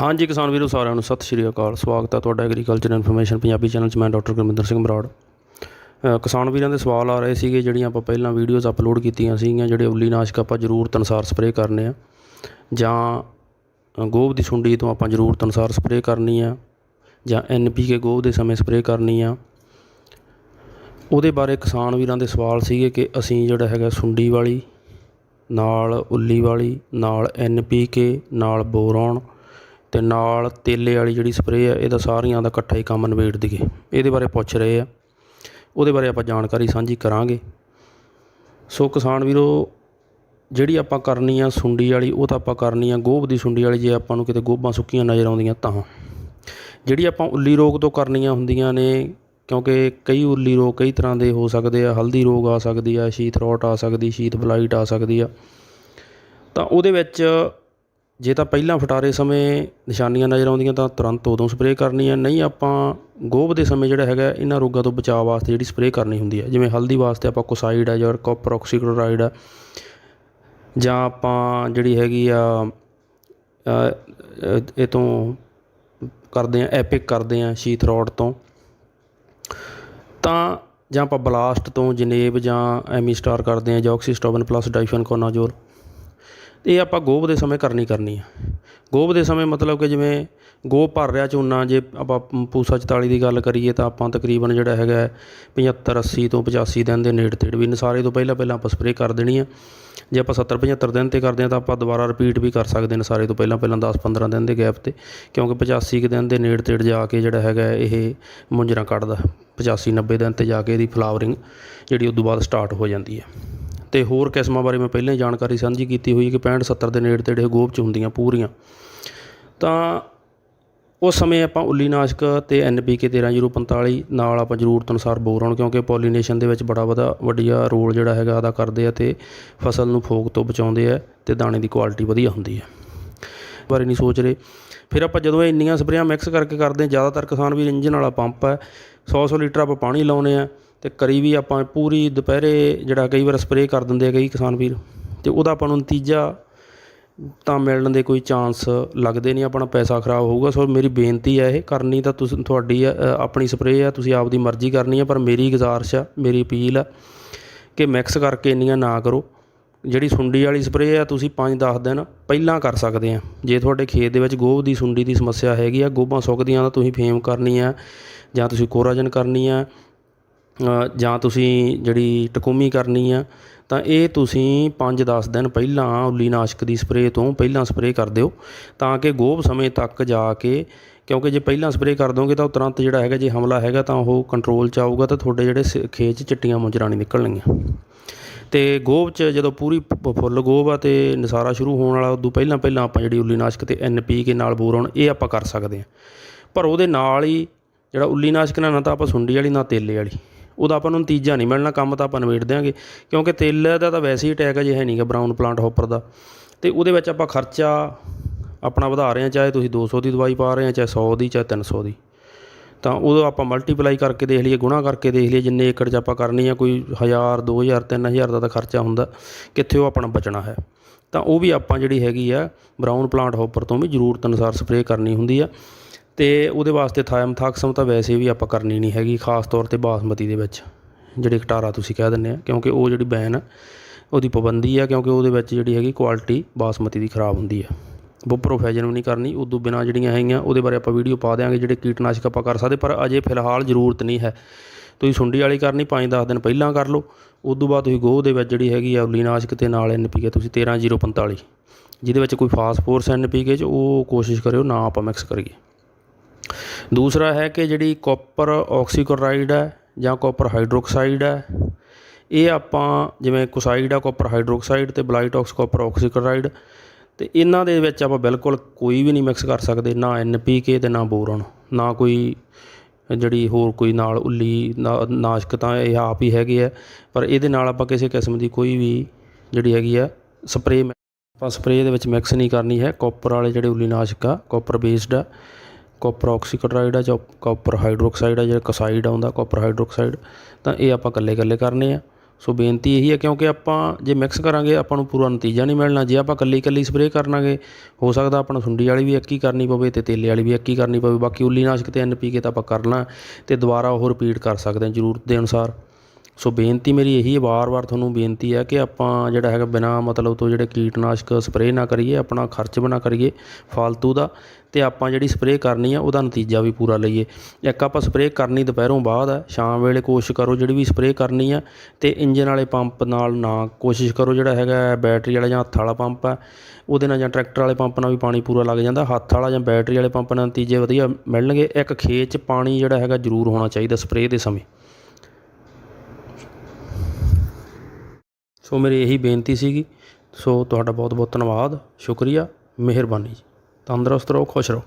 ਹਾਂਜੀ ਕਿਸਾਨ ਵੀਰੋ ਸਾਰਿਆਂ ਨੂੰ ਸਤਿ ਸ਼੍ਰੀ ਅਕਾਲ। ਸਵਾਗਤ ਹੈ ਤੁਹਾਡਾ ਐਗਰੀਕਲਚਰ ਇਨਫੋਰਮੇਸ਼ਨ ਪੰਜਾਬੀ ਚੈਨਲ 'ਚ। ਮੈਂ ਡਾਕਟਰ ਗੁਰਮਿੰਦਰ ਸਿੰਘ ਬਰਾੜ। ਕਿਸਾਨ ਵੀਰਾਂ ਦੇ ਸਵਾਲ ਆ ਰਹੇ ਸੀਗੇ ਜਿਹੜੀਆਂ ਆਪਾਂ ਪਹਿਲਾਂ ਵੀਡੀਓਜ਼ ਅਪਲੋਡ ਕੀਤੀਆਂ ਸੀਗੀਆਂ ਜਿਹੜੇ ਉੱਲੀ ਨਾਸ਼ਕ ਆਪਾਂ ਜ਼ਰੂਰਤ ਅਨੁਸਾਰ ਸਪਰੇਅ ਕਰਨੇ ਆ। ਜਾਂ ਅ, ਗੋਭ ਦੀ ਸੁੰਡੀ ਤੋਂ ਆਪਾਂ ਜ਼ਰੂਰਤ ਅਨੁਸਾਰ ਸਪਰੇਅ ਕਰਨੀ ਆ। ਜਾਂ ਐਨਪੀਕੇ ਗੋਭ ਦੇ ਸਮੇਂ ਸਪਰੇਅ ਕਰਨੀ ਆ। ਉਹਦੇ ਬਾਰੇ ਕਿਸਾਨ ਵੀਰਾਂ ਦੇ ਸਵਾਲ ਸੀਗੇ ਕਿ ਅਸੀਂ ਜਿਹੜਾ ਹੈਗਾ ਸੁੰਡੀ ਵਾਲੀ ਨਾਲ ਉੱਲੀ ਵਾਲੀ ਨਾਲ ਐਨਪੀਕੇ ਨਾਲ ਬੋਰੋਨ ਅਤੇ ਨਾਲ ਤੇਲੇ ਵਾਲੀ ਜਿਹੜੀ ਸਪਰੇਅ ਆ ਇਹਦਾ ਸਾਰੀਆਂ ਦਾ ਇਕੱਠਾ ਹੀ ਕੰਮ ਨਿਬੇੜ ਦਈਏ। ਇਹਦੇ ਬਾਰੇ ਪੁੱਛ ਰਹੇ ਆ। ਉਹਦੇ ਬਾਰੇ ਆਪਾਂ ਜਾਣਕਾਰੀ ਸਾਂਝੀ ਕਰਾਂਗੇ। ਸੋ ਕਿਸਾਨ ਵੀਰੋ, ਜਿਹੜੀ ਆਪਾਂ ਕਰਨੀ ਆ ਸੁੰਡੀ ਵਾਲੀ, ਉਹ ਤਾਂ ਆਪਾਂ ਕਰਨੀ ਆ ਗੋਭ ਦੀ ਸੁੰਡੀ ਵਾਲੀ, ਜੇ ਆਪਾਂ ਨੂੰ ਕਿਤੇ ਗੋਭਾਂ ਸੁੱਕੀਆਂ ਨਜ਼ਰ ਆਉਂਦੀਆਂ ਤਾਂ। ਜਿਹੜੀ ਆਪਾਂ ਉੱਲੀ ਰੋਗ ਤੋਂ ਕਰਨੀਆਂ ਹੁੰਦੀਆਂ ਨੇ, ਕਿਉਂਕਿ ਕਈ ਉੱਲੀ ਰੋਗ ਕਈ ਤਰ੍ਹਾਂ ਦੇ ਹੋ ਸਕਦੇ ਆ। ਹਲਦੀ ਰੋਗ ਆ ਸਕਦੀ ਆ, ਸ਼ੀਤ ਰੋਟ ਆ ਸਕਦੀ, ਸ਼ੀਤ ਬਲਾਈਟ ਆ ਸਕਦੀ ਆ। ਤਾਂ ਉਹਦੇ ਵਿੱਚ ਜੇ ਤਾਂ ਪਹਿਲਾਂ ਫਟਾਰੇ ਸਮੇਂ ਨਿਸ਼ਾਨੀਆਂ ਨਜ਼ਰ ਆਉਂਦੀਆਂ ਤਾਂ ਤੁਰੰਤ ਉਦੋਂ ਸਪਰੇਅ ਕਰਨੀ ਹੈ। ਨਹੀਂ, ਆਪਾਂ ਗੋਭ ਦੇ ਸਮੇਂ ਜਿਹੜਾ ਹੈਗਾ, ਇਹਨਾਂ ਰੋਗਾਂ ਤੋਂ ਬਚਾਅ ਵਾਸਤੇ ਜਿਹੜੀ ਸਪਰੇਅ ਕਰਨੀ ਹੁੰਦੀ ਹੈ। ਜਿਵੇਂ ਹਲਦੀ ਵਾਸਤੇ ਆਪਾਂ ਕੋਸਾਈਡ ਆ ਜਾਂ ਕਾਪਰ ਆਕਸੀਕਲੋਰਾਈਡ ਆ ਜਾਂ ਆਪਾਂ ਜਿਹੜੀ ਹੈਗੀ ਆ ਇਹ ਤੋਂ ਕਰਦੇ ਆ ਐਪਿਕ ਕਰਦੇ ਆ ਸ਼ੀਤ ਰੋਡ ਤੋਂ। ਤਾਂ ਜਾਂ ਆਪਾਂ ਬਲਾਸਟ ਤੋਂ ਜਨੇਬ ਜਾਂ ਐਮੀ ਸਟਾਰ ਕਰਦੇ ਆ ਜਾਂ ਆਕਸੀਸਟੋਬਨ ਪਲੱਸ ਡਾਈਫਨਕੋਨਾਜੋਲ ਇਹ ਆਪਾਂ ਗੋਭ ਦੇ ਸਮੇਂ ਕਰਨੀ ਕਰਨੀ ਆ। ਗੋਭ ਦੇ ਸਮੇਂ ਮਤਲਬ ਕਿ ਜਿਵੇਂ ਗੋਭ ਭਰ ਰਿਹਾ ਝੋਨਾ, ਜੇ ਆਪਾਂ ਪੂਸਾ 44 ਦੀ ਗੱਲ ਕਰੀਏ ਤਾਂ ਆਪਾਂ ਤਕਰੀਬਨ ਜਿਹੜਾ ਹੈਗਾ 75 80 ਤੋਂ 85 ਦਿਨ ਦੇ ਨੇੜੇ ਤੇੜੇ ਵੀ ਨਸਾਰੇ ਤੋਂ ਪਹਿਲਾਂ ਪਹਿਲਾਂ ਆਪਾਂ ਸਪਰੇਅ ਕਰ ਦੇਣੀ ਆ। ਜੇ ਆਪਾਂ 70 75 ਦਿਨ ਤੇ ਕਰਦੇ ਆ ਤਾਂ ਆਪਾਂ ਦੁਬਾਰਾ ਰਿਪੀਟ ਵੀ ਕਰ ਸਕਦੇ ਨੇ ਸਾਰੇ ਤੋਂ ਪਹਿਲਾਂ ਪਹਿਲਾਂ 10 15 ਦਿਨ ਦੇ ਗੈਪ ਤੇ। ਕਿਉਂਕਿ 85 ਕੁ ਦਿਨ ਦੇ ਨੇੜੇ ਤੇੜੇ ਜਾ ਕੇ ਜਿਹੜਾ ਹੈਗਾ ਇਹ ਮੁੰਜਰਾ ਕੱਢਦਾ। 85 90 ਦਿਨ ਤੇ ਜਾ ਕੇ ਇਹਦੀ ਫਲਾਵਰਿੰਗ ਜਿਹੜੀ ਉਸ ਤੋਂ ਬਾਅਦ ਸਟਾਰਟ ਹੋ ਜਾਂਦੀ ਹੈ। ਤੇ ਹੋਰ ਕਿਸਮਾਂ ਬਾਰੇ ਮੈਂ ਪਹਿਲਾਂ ਹੀ ਜਾਣਕਾਰੀ ਸਾਂਝੀ ਕੀਤੀ ਹੋਈ ਕਿ 65 70 ਦੇ ਨੇੜੇ ਤੇੜੇ ਗੋਭ ਚ ਹੁੰਦੀਆਂ ਪੂਰੀਆਂ। ਤਾਂ ਉਸ ਸਮੇਂ ਆਪਾਂ ਉੱਲੀ ਨਾਸ਼ਕ ਤੇ ਐਨਪੀਕੇ 13045 ਨਾਲ ਆਪਾਂ ਜ਼ਰੂਰਤ ਅਨੁਸਾਰ ਬੋਰਨ ਕਿਉਂਕਿ ਪੋਲੀਨੇਸ਼ਨ ਦੇ ਵਿੱਚ ਬੜਾ ਵਧਾ ਵੱਡੀਆ ਰੋਲ ਜਿਹੜਾ ਹੈਗਾ ਅਦਾ ਕਰਦੇ ਆ ਤੇ ਫਸਲ ਨੂੰ ਫੋਕ ਤੋਂ ਬਚਾਉਂਦੇ ਆ ਤੇ ਦਾਣੇ ਦੀ ਕੁਆਲਿਟੀ ਵਧੀਆ ਹੁੰਦੀ ਹੈ। ਬਾਰੇ ਨਹੀਂ ਸੋਚ ਰਹੇ। ਫਿਰ ਆਪਾਂ ਜਦੋਂ ਇਹ ਇੰਨੀਆਂ ਸਪਰੇਆਂ ਮਿਕਸ ਕਰਕੇ ਕਰਦੇ ਜ਼ਿਆਦਾਤਰ ਕਿਸਾਨ ਵੀ ਇੰਜਨ ਵਾਲਾ ਪੰਪ ਹੈ 100 100 ਲੀਟਰ ਆਪਾਂ ਪਾਣੀ ਲਾਉਨੇ ਆ। ਤੇ ਕਰੀ ਵੀ ਆਪਾਂ ਪੂਰੀ ਦੁਪਹਿਰੇ ਜਿਹੜਾ ਕਈ ਵਾਰ ਸਪਰੇਅ ਕਰ ਦਿੰਦੇ ਆ ਕਈ ਕਿਸਾਨ ਵੀਰ, ਤੇ ਉਹਦਾ ਆਪਾਂ ਨੂੰ ਨਤੀਜਾ ਤਾਂ ਮਿਲਣ ਦੇ ਕੋਈ ਚਾਂਸ ਲੱਗਦੇ ਨਹੀਂ, ਆਪਣਾ ਪੈਸਾ ਖਰਾਬ ਹੋਊਗਾ। ਸੋ ਮੇਰੀ ਬੇਨਤੀ ਹੈ ਇਹ, ਕਰਨੀ ਤਾਂ ਤੁਸੀਂ, ਤੁਹਾਡੀ ਆਪਣੀ ਸਪਰੇਅ ਆ, ਤੁਸੀਂ ਆਪਦੀ ਮਰਜ਼ੀ ਕਰਨੀ ਆ, ਪਰ ਮੇਰੀ ਗੁਜ਼ਾਰਿਸ਼ ਆ, ਮੇਰੀ ਅਪੀਲ ਆ ਕਿ ਮਿਕਸ ਕਰਕੇ ਇੰਨੀਆਂ ਨਾ ਕਰੋ। ਜਿਹੜੀ ਸੁੰਡੀ ਵਾਲੀ ਸਪਰੇਅ ਆ, ਤੁਸੀਂ 5-10 ਦਿਨ ਪਹਿਲਾਂ ਕਰ ਸਕਦੇ ਆ। ਜੇ ਤੁਹਾਡੇ ਖੇਤ ਦੇ ਵਿੱਚ ਗੋਭ ਦੀ ਸੁੰਡੀ ਦੀ ਸਮੱਸਿਆ ਹੈਗੀ ਆ, ਗੋਭਾਂ ਸੁੱਕਦੀਆਂ ਤਾਂ ਤੁਸੀਂ ਫੇਮ ਕਰਨੀ ਆ, ਜਾਂ ਤੁਸੀਂ ਕੋਰਾਜਨ ਕਰਨੀ ਆ ਜਾਂ ਤੁਸੀਂ ਜਿਹੜੀ ਟਕੋਮੀ ਕਰਨੀ ਆ, ਤਾਂ ਇਹ ਤੁਸੀਂ 5-10 ਦਿਨ ਪਹਿਲਾਂ ਉੱਲੀ ਨਾਸ਼ਕ ਦੀ ਸਪਰੇਅ ਤੋਂ ਪਹਿਲਾਂ ਸਪਰੇਅ ਕਰ ਦਿਓ, ਤਾਂ ਕਿ ਗੋਭ ਸਮੇਂ ਤੱਕ ਜਾ ਕੇ, ਕਿਉਂਕਿ ਜੇ ਪਹਿਲਾਂ ਸਪਰੇਅ ਕਰ ਦੋਗੇ ਤਾਂ ਉਹ ਤੁਰੰਤ ਜਿਹੜਾ ਹੈਗਾ ਜੇ ਹਮਲਾ ਹੈਗਾ ਤਾਂ ਉਹ ਕੰਟਰੋਲ 'ਚ ਆਊਗਾ ਤਾਂ ਤੁਹਾਡੇ ਜਿਹੜੇ ਸ- ਖੇਤ 'ਚ ਚਿੱਟੀਆਂ ਮੁੰਜਰਾਂ ਨਹੀਂ ਨਿਕਲਣਗੀਆਂ। ਤੇ ਗੋਭ 'ਚ ਜਦੋਂ ਪੂਰੀ ਫੁੱਲ ਗੋਭ ਆ ਤੇ ਨਸਾਰਾ ਸ਼ੁਰੂ ਹੋਣ ਵਾਲਾ, ਉਦੋਂ ਪਹਿਲਾਂ ਪਹਿਲਾਂ ਆਪਾਂ ਜਿਹੜੀ ਉੱਲੀ ਨਾਸ਼ਕ ਤੇ ਐਨਪੀਕੇ ਨਾਲ ਬੋਰੋਨ ਇਹ ਆਪਾਂ ਕਰ ਸਕਦੇ ਹਾਂ। ਪਰ ਉਹਦੇ ਨਾਲ ਹੀ ਜਿਹੜਾ ਉੱਲੀ ਨਾਸ਼ਕ ਨਾਲ ਨਾ ਤਾਂ ਆਪਾਂ ਸੁੰਡੀ ਵਾਲੀ, ਨਾ ਤੇਲੇ ਵਾਲੀ। ਉਹਦਾ ਆਪਾਂ ਨੂੰ ਨਤੀਜਾ ਨਹੀਂ ਮਿਲਣਾ, ਕੰਮ ਤਾਂ ਆਪਾਂ ਨਿਬੇੜ ਦਿਆਂਗੇ। ਕਿਉਂਕਿ ਤੇਲ ਦਾ ਤਾਂ ਵੈਸੇ ਹੀ ਅਟੈਕ ਅਜੇ ਹੈ ਨਹੀਂਗਾ ਬਰਾਊਨ ਪਲਾਂਟ ਹੋਪਰ ਦਾ। ਤੇ ਉਹਦੇ ਵਿੱਚ ਆਪਾਂ ਖਰਚਾ ਆਪਣਾ ਵਧਾ ਰਹੇ ਹਾਂ, ਚਾਹੇ ਤੁਸੀਂ 200 ਦੀ ਦਵਾਈ ਪਾ ਰਹੇ ਹਾਂ, ਚਾਹੇ 100 ਦੀ, ਚਾਹੇ 300 ਦੀ। ਤਾਂ ਉਦੋਂ ਆਪਾਂ ਮਲਟੀਪਲਾਈ ਕਰਕੇ ਦੇਖ ਲਈਏ, ਗੁਣਾ ਕਰਕੇ ਦੇਖ ਲਈਏ, ਜਿੰਨੇ ਏਕੜ 'ਚ ਆਪਾਂ ਕਰਨੀ ਆ, ਕੋਈ 1000 2000 3000 ਦਾ ਤਾਂ ਖਰਚਾ ਹੁੰਦਾ, ਕਿੱਥੇ ਉਹ ਆਪਣਾ ਬਚਣਾ ਹੈ। ਤਾਂ ਉਹ ਵੀ ਆਪਾਂ ਜਿਹੜੀ ਹੈਗੀ ਆ ਬਰਾਊਨ ਪਲਾਂਟ ਹੋਪਰ ਤੋਂ ਵੀ ਜ਼ਰੂਰਤ ਅਨੁਸਾਰ ਸਪਰੇਅ ਕਰਨੀ ਹੁੰਦੀ ਆ। ਅਤੇ ਉਹਦੇ ਵਾਸਤੇ ਥਾਇਮ ਥਾਕਸਮ ਤਾਂ ਵੈਸੇ ਵੀ ਆਪਾਂ ਕਰਨੀ ਨਹੀਂ ਹੈਗੀ, ਖਾਸ ਤੌਰ ਤੇ ਬਾਸਮਤੀ ਦੇ ਵਿੱਚ, ਜਿਹੜੇ ਕਟਾਰਾ ਤੁਸੀਂ ਕਹਿ ਦਿੰਦੇ ਆ, ਕਿਉਂਕਿ ਉਹ ਜਿਹੜੀ ਬੈਨ ਆ, ਉਹਦੀ ਪਾਬੰਦੀ ਆ, ਕਿਉਂਕਿ ਉਹਦੇ ਵਿੱਚ ਜਿਹੜੀ ਹੈਗੀ ਕੁਆਲਿਟੀ ਬਾਸਮਤੀ ਦੀ ਖਰਾਬ ਹੁੰਦੀ ਆ। ਬੁਪਰੋਫੈਜਨ ਵੀ ਨਹੀਂ ਕਰਨੀ, ਉਦੋਂ ਬਿਨਾ ਜਿਹੜੀਆਂ ਹੈਗੀਆਂ, ਉਹਦੇ ਬਾਰੇ ਆਪਾਂ ਵੀਡੀਓ ਪਾ ਦਿਆਂਗੇ, ਜਿਹੜੇ ਕੀਟਨਾਸ਼ਕ ਆਪਾਂ ਕਰ ਸਕਦੇ, ਪਰ ਅਜੇ ਫਿਲਹਾਲ ਜ਼ਰੂਰਤ ਨਹੀਂ ਹੈ। ਤੁਸੀਂ ਸੁੰਡੀ ਵਾਲੀ ਕਰਨੀ 5-10 ਦਿਨ ਪਹਿਲਾਂ ਕਰ ਲਓ, ਉਦੋਂ ਬਾਅਦ ਤੁਸੀਂ ਗੋਹ ਦੇ ਵਿੱਚ ਜਿਹੜੀ ਹੈਗੀ ਆ ਉਲੀਨਾਸ਼ਕ ਤੇ ਨਾਲ ਐਨਪੀਕੇ ਤੁਸੀਂ 13045 ਜਿਹਦੇ ਵਿੱਚ ਕੋਈ ਫਾਸਫੋਰਸ ਐਨਪੀਕੇ ਚ, ਉਹ ਕੋਸ਼ਿਸ਼ ਕਰਿਓ ਨਾ ਆਪਾਂ ਮਿਕਸ ਕਰੀਏ। ਦੂਸਰਾ ਹੈ ਕਿ ਜਿਹੜੀ ਕਾਪਰ ਆਕਸੀਕਲੋਰਾਈਡ ਹੈ ਜਾਂ ਕਾਪਰ ਹਾਈਡਰੋਕਸਾਈਡ ਹੈ, ਇਹ ਆਪਾਂ ਜਿਵੇਂ ਕੋਸਾਈਡ ਆ ਕਾਪਰ ਹਾਈਡਰੋਕਸਾਈਡ ਤੇ ਬਲਾਈਟੌਕਸ ਕਾਪਰ ਆਕਸੀਕਲੋਰਾਈਡ ਤੇ ਇਹਨਾਂ ਦੇ ਵਿੱਚ ਆਪਾਂ ਬਿਲਕੁਲ ਕੋਈ ਵੀ ਨਹੀਂ ਮਿਕਸ ਕਰ ਸਕਦੇ, ਨਾ ਐਨਪੀਕੇ ਤੇ ਨਾ ਬੋਰਨ ਨਾ ਕੋਈ ਜਿਹੜੀ ਹੋਰ ਕੋਈ ਨਾਲ ਉੱਲੀ, ਨਾ- ਨਾਸ਼ਕ ਤਾਂ ਇਹ ਆਪ ਹੀ ਹੈਗੇ ਆ, ਪਰ ਇਹਦੇ ਨਾਲ ਆਪਾਂ ਕਿਸੇ ਕਿਸਮ ਦੀ ਕੋਈ ਵੀ ਜਿਹੜੀ ਹੈਗੀ ਆ ਸਪਰੇਅ ਆਪਾਂ ਸਪਰੇਅ ਦੇ ਵਿੱਚ ਮਿਕਸ ਨਹੀਂ ਕਰਨੀ ਹੈ ਕਾਪਰ ਵਾਲੇ ਜਿਹੜੇ ਉੱਲੀ ਨਾਸ਼ਕ ਆ ਕਾਪਰ ਬੇਸਡ ਆ ਕਾਪਰ ਆਕਸੀਕਲੋਰਾਈਡ ਆ ਜਾਂ ਕਾਪਰ ਹਾਈਡਰੋਕਸਾਈਡ ਆ, ਜਿਹੜਾ ਕਸਾਈਡ ਆਉਂਦਾ ਕਾਪਰ ਹਾਈਡਰੋਕਸਾਈਡ ਤਾਂ ਇਹ ਆਪਾਂ ਇਕੱਲੇ ਇਕੱਲੇ ਕਰਨੇ ਆ। ਸੋ ਬੇਨਤੀ ਇਹੀ ਹੈ ਕਿਉਂਕਿ ਆਪਾਂ ਜੇ ਮਿਕਸ ਕਰਾਂਗੇ, ਆਪਾਂ ਨੂੰ ਪੂਰਾ ਨਤੀਜਾ ਨਹੀਂ ਮਿਲਣਾ। ਜੇ ਆਪਾਂ ਇਕੱਲੀ ਇਕੱਲੀ ਸਪਰੇਅ ਕਰਨਾਗੇ ਹੋ ਸਕਦਾ ਆਪਾਂ ਨੂੰ ਸੁੰਡੀ ਵਾਲੀ ਵੀ ਇੱਕ ਹੀ ਕਰਨੀ ਪਵੇ ਤੇ ਤੇਲੇ ਵਾਲੀ ਵੀ ਇੱਕ ਹੀ ਕਰਨੀ ਪਵੇ। ਬਾਕੀ ਉੱਲੀ ਉੱਲੀਨਾਸ਼ਕ ਤੇ ਐਨਪੀਕੇ ਤਾਂ ਆਪਾਂ ਕਰਨਾ ਤੇ ਦੁਬਾਰਾ ਉਹ ਰਿਪੀਟ ਕਰ ਸਕਦੇ ਹਾਂ ਜ਼ਰੂਰਤ ਦੇ ਅਨੁਸਾਰ। ਸੋ ਬੇਨਤੀ ਮੇਰੀ ਇਹੀ ਹੈ, ਵਾਰ-ਵਾਰ ਤੁਹਾਨੂੰ ਬੇਨਤੀ ਹੈ ਕਿ ਆਪਾਂ ਜਿਹੜਾ ਹੈਗਾ ਬਿਨਾ ਮਤਲਬ ਤੋਂ ਜਿਹੜੇ ਕੀਟਨਾਸ਼ਕ ਸਪਰੇਅ ਨਾ ਕਰੀਏ, ਆਪਣਾ ਖਰਚ ਬਣਾ ਕਰੀਏ ਫालतू ਦਾ ਤੇ ਆਪਾਂ ਜਿਹੜੀ ਸਪਰੇਅ ਕਰਨੀ ਆ ਉਹਦਾ ਨਤੀਜਾ ਵੀ ਪੂਰਾ ਲਈਏ। ਇੱਕ ਆਪਾਂ ਸਪਰੇਅ ਕਰਨੀ ਦੁਪਹਿਰੋਂ ਬਾਅਦ ਹੈ ਸ਼ਾਮ ਵੇਲੇ ਕੋਸ਼ਿਸ਼ ਕਰੋ ਜਿਹੜੀ ਵੀ ਸਪਰੇਅ ਕਰਨੀ ਆ ਤੇ ਇੰਜਨ ਵਾਲੇ ਪੰਪ ਨਾਲ ਨਾ ਕੋਸ਼ਿਸ਼ ਕਰੋ ਜਿਹੜਾ ਹੈਗਾ ਬੈਟਰੀ ਵਾਲਾ ਜਾਂ ਹੱਥ ਵਾਲਾ ਪੰਪ ਹੈ ਉਹਦੇ ਨਾਲ ਜਾਂ ਟਰੈਕਟਰ ਵਾਲੇ ਪੰਪ ਨਾਲ ਵੀ ਪਾਣੀ ਪੂਰਾ ਲੱਗ ਜਾਂਦਾ, ਹੱਥ ਵਾਲਾ ਜਾਂ ਬੈਟਰੀ ਵਾਲੇ ਪੰਪ ਨਾਲ ਨਤੀਜੇ ਵਧੀਆ ਮਿਲਣਗੇ। ਇੱਕ ਖੇਤ 'ਚ ਪਾਣੀ ਜਿਹੜਾ ਹੈਗਾ ਜ਼ਰੂਰ ਹੋਣਾ ਚਾਹੀਦਾ ਸਪਰੇਅ ਦੇ ਸਮੇਂ। ਸੋ ਮੇਰੀ ਇਹੀ ਬੇਨਤੀ ਸੀਗੀ। ਸੋ ਤੁਹਾਡਾ ਬਹੁਤ ਬਹੁਤ ਧੰਨਵਾਦ। ਸ਼ੁਕਰੀਆ। ਮਿਹਰਬਾਨੀ ਜੀ। ਤੰਦਰੁਸਤ ਰਹੋ, ਖੁਸ਼ ਰਹੋ।